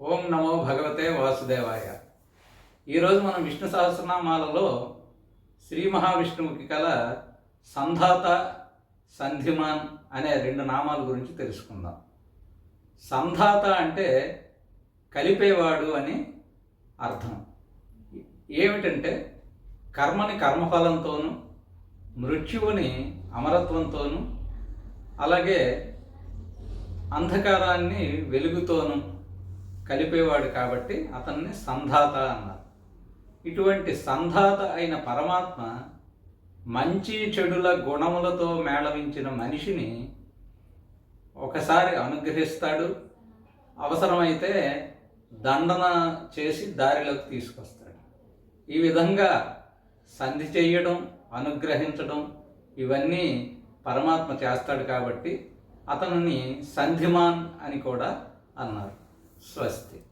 ఓం నమో భగవతే వాసుదేవాయ. ఈరోజు మనం విష్ణు సహస్రనామాలలో శ్రీ మహావిష్ణువుకి కల సంధాత సంధిమాన్ అనే రెండు నామాల గురించి తెలుసుకుందాం. సంధాత అంటే కలిపేవాడు అని అర్థం. ఏమిటంటే కర్మని కర్మఫలంతోనూ మృత్యువుని అమరత్వంతోనూ అలాగే అంధకారాన్ని వెలుగుతోనూ కలిపేవాడు కాబట్టి అతన్ని సంధాత అన్నారు. ఇటువంటి సంధాత అయిన పరమాత్మ మంచి చెడుల గుణములతో మేళవించిన మనిషిని ఒకసారి అనుగ్రహిస్తాడు. అవసరమైతే దండన చేసి దారిలోకి తీసుకొస్తాడు. ఈ విధంగా సంధి చేయడం అనుగ్రహించడం ఇవన్నీ పరమాత్మ చేస్తాడు కాబట్టి అతనిని సంధిమాన్ అని కూడా అన్నారు. स्वस्ति